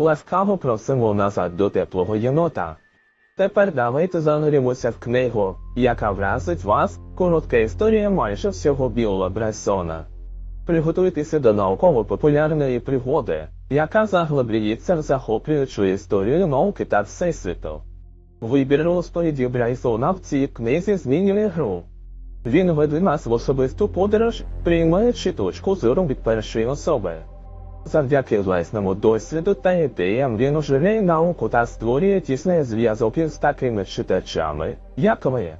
Ласкаво просимо назад до теплого єнота. Тепер давайте зануримося в книгу, яка вразить вас, коротка історія майже всього Біла Брайсона. Приготуйтеся до науково-популярної пригоди, яка заглиблюється в захоплюючу історію науки та всесвіту. Вибір розповіді Брайсона в цій книзі змінює гру. Він веде нас в особисту подорож, приймаючи точку зору від першої особи. Завдяки власному досвіду та ідеям він оживляє науку та створює тісний зв'язок із такими читачами, як ви.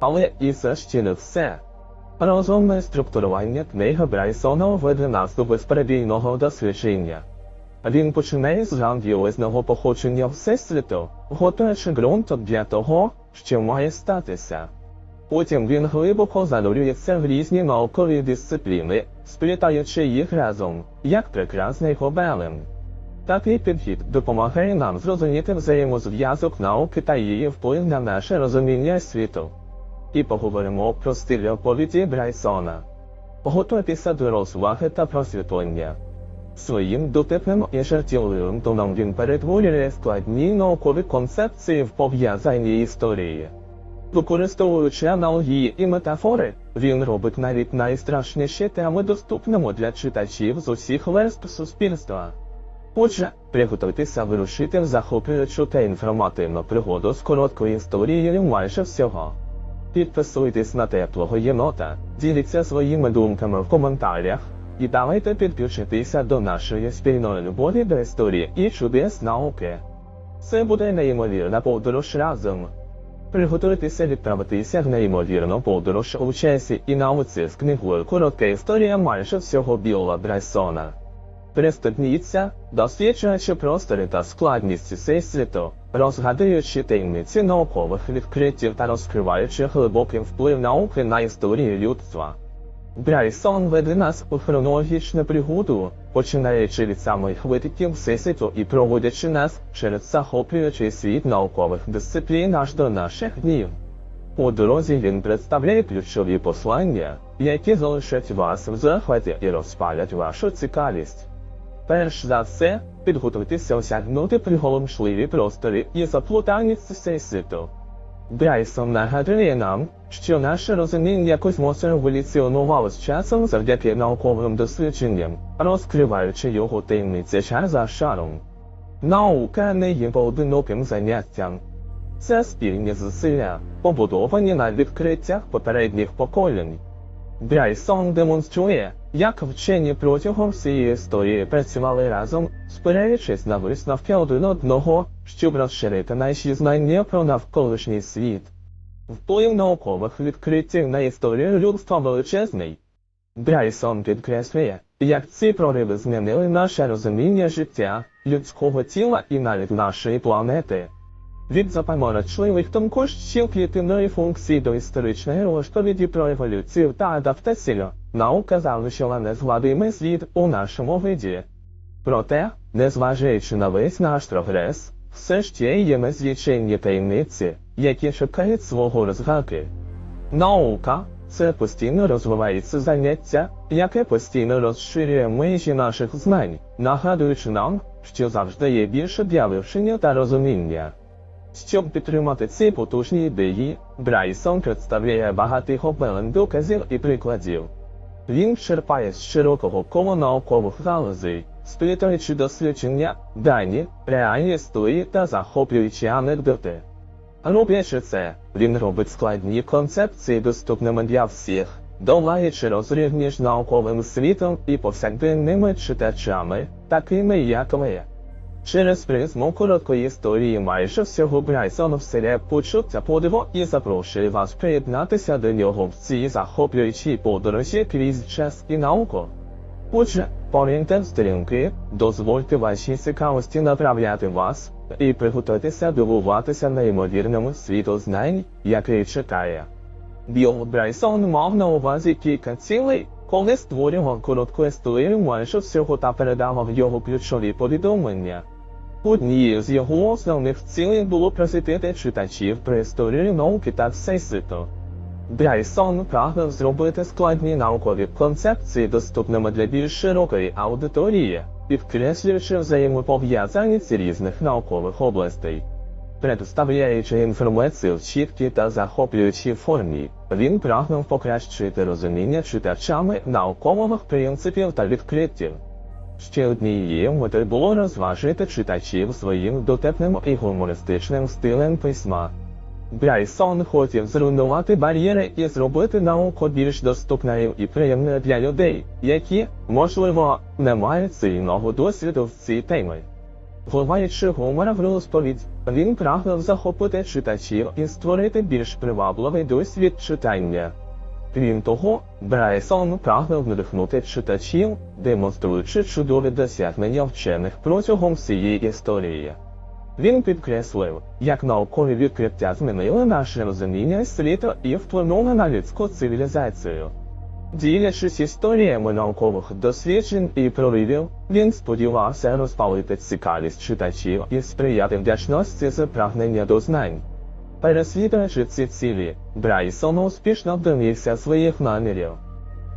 Але і це ще не все. Розумне структурування книги Брайсона веде нас до безперебійного дослідження. Він починає з грандіозного походження Всесвіту, готуючи ґрунт для того, що має статися. Потім він глибоко занурюється в різні наукові дисципліни, сплітаючи їх разом, як прекрасний гобелен. Такий підхід допомагає нам зрозуміти взаємозв'язок науки та її вплив на наше розуміння світу. І поговоримо про стиль оповіді Брайсона. Готуйтеся до розваги та просвітлення. Своїм дотепним і жартівливим тоном він перетворює складні наукові концепції в пов'язані історії. Використовуючи аналогії і метафори, він робить навіть найстрашніші теми доступними для читачів з усіх верств суспільства. Отже, приготуйтеся вирушити в захоплюючу та інформативну пригоду з короткою історією майже всього. Підписуйтесь на теплого єнота, діліться своїми думками в коментарях, і давайте підключитися до нашої спільної любові до історії і чудес науки. Це буде неймовірна подорож разом. Приготуйтеся відправитися в неймовірну подорож у часі і науці з книгою Коротка історія майже всього Біола Брайсона. Приступніться, досліджуючи простори та складність всесвіту, розгадуючи таємниці наукових відкриттів та розкриваючи глибокий вплив науки на історію людства. Брайсон веде нас у хронологічну пригоду, починаючи від самих витоків всесвіту і проводячи нас через захоплюючий світ наукових дисциплін аж до наших днів. У дорозі він представляє ключові послання, які залишать вас в захваті і розпалять вашу цікавість. Перш за все, підготуйтеся осягнути приголомшливі простори і заплутаність всесвіту. Брайсон нагадує нам, що наше розуміння еволюціонувало з часом завдяки науковим дослідженням, розкриваючи його таємниці шар за шаром. Наука не є поодиноким заняттям. Це спільні зусилля, побудовані на відкриттях попередніх поколінь. Брайсон демонструє, як вчені протягом всієї історії працювали разом, спираючись на висновки один одного, щоб розширити наші знання про навколишній світ. Вплив наукових відкриттів на історію людства величезний. Брайсон підкреслює, як ці прориви змінили наше розуміння життя, людського тіла і навіть нашої планети. Від запаморочливих тонкощів клітинної функції до історичної розповіді про еволюцію та адаптацію, наука залишила незгладимий слід у нашому виді. Проте, незважаючи на весь наш прогрес, все ще є незліченні таємниці, які чекають свого розгаки. Наука це постійно розвивається заняття, яке постійно розширює межі наших знань, нагадуючи нам, що завжди є більше для вивчення та розуміння. Щоб підтримати ці потужні ідеї, Брайсон представляє багатий обмелен доказів і прикладів. Він черпає з широкого кола наукових галузей, сплітаючи дослідження, дані, реальні історії та захоплюючі анекдоти. Роблячи це, він робить складні концепції доступними для всіх, долаючи розрив між науковим світом і повсякденними читачами, такими як ви. Через призму короткої історії майже всього Брайсон вселяє почуття подиву і запрошує вас приєднатися до нього в цій захоплюючій подорожі крізь час і науку. Отже, поріньте сторінки, дозвольте вашій цікавості направляти вас, і приготуйтеся дивуватися неймовірному світу знань, який чекає. Білл Брайсон мав на увазі кілька цілей, коли створював коротку історію майже всього та передавав його ключові повідомлення. Однією з його основних цілей було просвітити читачів про історію науки та всесвіту. Брайсон прагнув зробити складні наукові концепції доступними для більш широкої аудиторії, підкреслюючи взаємопов'язаність різних наукових областей. Представляючи інформацію в чіткій та захоплюючій формі, він прагнув покращити розуміння читачами наукових принципів та відкриттів. Ще однією метою було розважити читачів своїм дотепним і гумористичним стилем письма. Брайсон хотів зруйнувати бар'єри і зробити науку більш доступною і приємною для людей, які, можливо, не мають сильного досвіду в цій темі. Вливаючи гумора в розповідь, він прагнув захопити читачів і створити більш привабливий досвід читання. Крім того, Брайсон прагнув надихнути читачів, демонструючи чудові досягнення вчених протягом всієї історії. Він підкреслив, як наукові відкриття змінили наше розуміння світу і вплинули на людську цивілізацію. Ділячись історіями наукових досліджень і проривів, він сподівався розпалити цікавість читачів і сприяти вдячності за прагнення до знань. Переслідуючи ці цілі, Брайсон успішно домігся своїх намірів.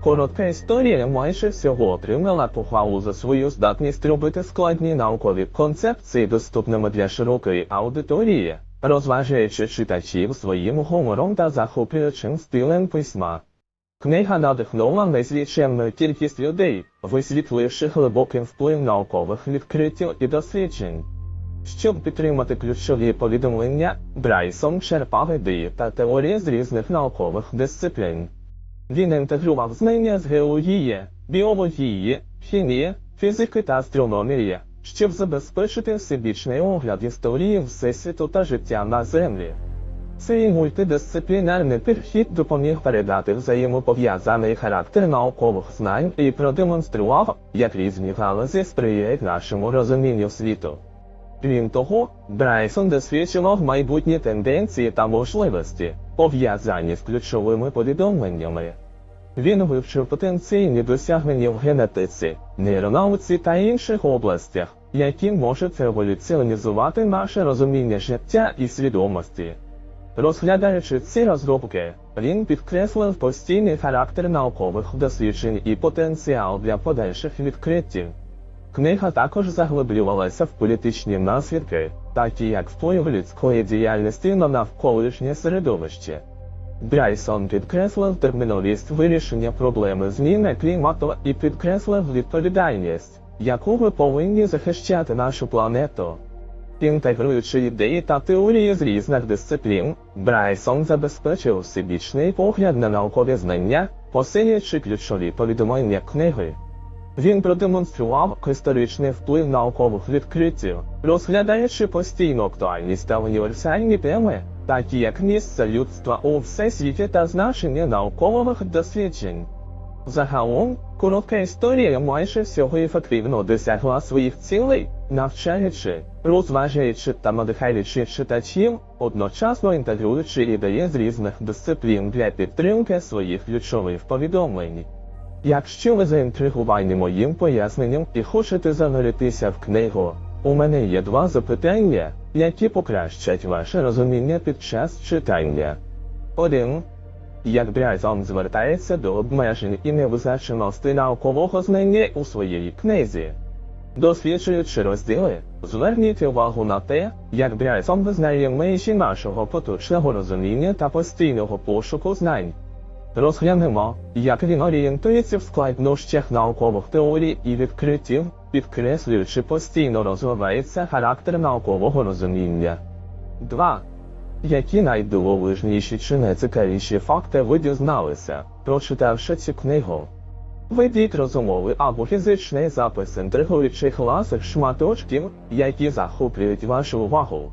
Коротка історія майже всього отримала похвалу за свою здатність робити складні наукові концепції доступними для широкої аудиторії, розважаючи читачів своїм гумором та захоплюючим стилем письма. Книга надихнула незвичайну кількість людей, висвітливши глибокий вплив наукових відкриттів і досліджень. Щоб підтримати ключові повідомлення, Брайсон черпав ідеї та теорії з різних наукових дисциплін. Він інтегрував знання з геології, біології, хімії, фізики та астрономії, щоб забезпечити всебічний огляд історії Всесвіту та життя на Землі. Цей мультидисциплінарний підхід допоміг передати взаємопов'язаний характер наукових знань і продемонстрував, як різні галузі сприяють нашому розумінню світу. Крім того, Брайсон досліджував майбутні тенденції та можливості, пов'язані з ключовими повідомленнями. Він вивчив потенційні досягнення в генетиці, нейронауці та інших областях, які можуть еволюціонізувати наше розуміння життя і свідомості. Розглядаючи ці розробки, він підкреслив постійний характер наукових досліджень і потенціал для подальших відкриттів. Книга також заглиблювалася в політичні наслідки, такі як вплив людської діяльності на навколишнє середовище. Брайсон підкреслив терміновість вирішення проблеми зміни клімату і підкреслив відповідальність, яку ми повинні захищати нашу планету. Інтегруючи ідеї та теорії з різних дисциплін, Брайсон забезпечив всебічний погляд на наукові знання, посилюючи ключові повідомлення книги. Він продемонстрував історичний вплив наукових відкриттів, розглядаючи постійну актуальність та універсальні теми, такі як місце людства у всесвіті та значення наукових досліджень. Загалом, коротка історія майже всього ефективно досягла своїх цілей, навчаючи, розважаючи та надихаючи читачів, одночасно інтегруючи ідеї з різних дисциплін для підтримки своїх ключових повідомлень. Якщо ви заінтригувані моїм поясненням і хочете зануритися в книгу, у мене є два запитання, які покращать ваше розуміння під час читання. 1. Як Брайсон звертається до обмежень і невизначеності наукового знання у своїй книзі. Досліджуючи розділи, зверніть увагу на те, як Брайсон визнає межі нашого поточного розуміння та постійного пошуку знань. Розглянемо, як він орієнтується в складнощах наукових теорій і відкриттів, підкреслюючи постійно розвивається характер наукового розуміння. 2. Які найдивовижніші чи найцікавіші факти ви дізналися, прочитавши цю книгу? Ведіть розумовий або фізичний запис інтригуючих ласих шматочків, які захоплюють вашу увагу.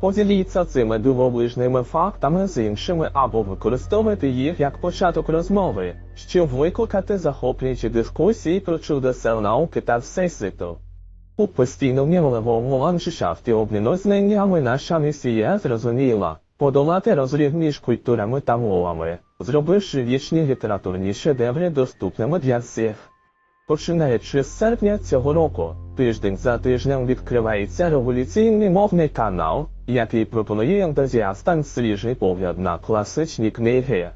Поділіться цими дивовижними фактами з іншими або використовуйте їх як початок розмови, щоб викликати захоплюючі дискусії про чудеса науки та всесвіту. У постійному ландшафті обміну знаннями наша місія зрозуміла подолати розрив між культурами та мовами, зробивши вічні літературні шедеври доступними для всіх. Починаючи з серпня цього року, тиждень за тижнем відкривається революційний мовний канал, який пропонує ентузіастам свіжий погляд на класичні книги.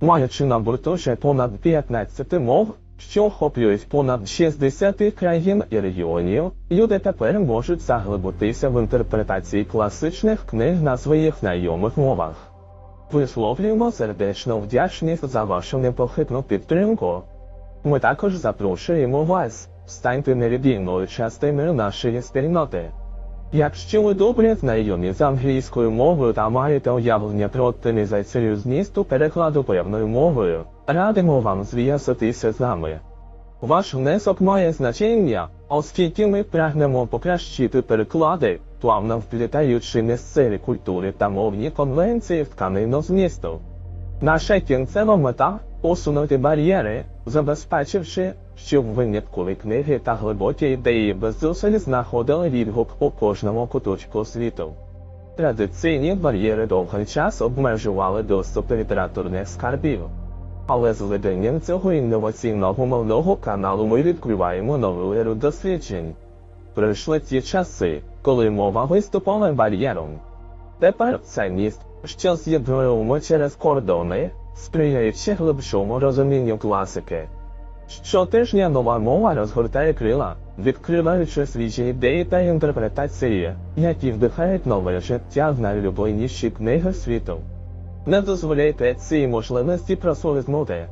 Маючи на борту ще понад 15 мов, що охоплюють понад 60 країн і регіонів, люди тепер можуть заглибитися в інтерпретації класичних книг на своїх знайомих мовах. Висловлюємо сердечну вдячність за вашу непохитну підтримку. Ми також запрошуємо вас, станьте невід'ємною частиною нашої спільноти. Якщо ви добре знайомі з англійською мовою та маєте уявлення про оптимізацію змісту перекладу певною мовою, радимо вам зв'язатися з нами. Ваш внесок має значення, оскільки ми прагнемо покращити переклади, плавно вплітаючи місцеві культури та мовні конвенції в тканину змісту. Наша кінцева мета усунути бар'єри, забезпечивши, щоб виняткові книги та глибокі ідеї без зусиль знаходили відгук у кожному куточку світу. Традиційні бар'єри довгий час обмежували доступ до літературних скарбів. Але з введенням цього інноваційного мовного каналу ми відкриваємо нову еру досліджень. Прийшли ті часи, коли мова виступала бар'єром. Тепер це міст, що з'єднує уми через кордони, сприяючи глибшому розумінню класики. Щотижня нова мова розгортає крила, відкриваючи свіжі ідеї та інтерпретації, які вдихають нове життя в найлюбленіші книги світу. Не дозволяйте цій можливості просолизнути.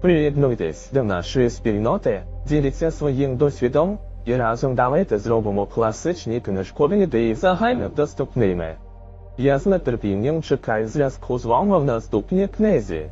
Приєднуйтесь до нашої спільноти, діліться своїм досвідом, і разом давайте зробимо класичні книжкові ідеї загально доступними. Я з нетерпінням чекаю зв'язку з вами в наступній книзі.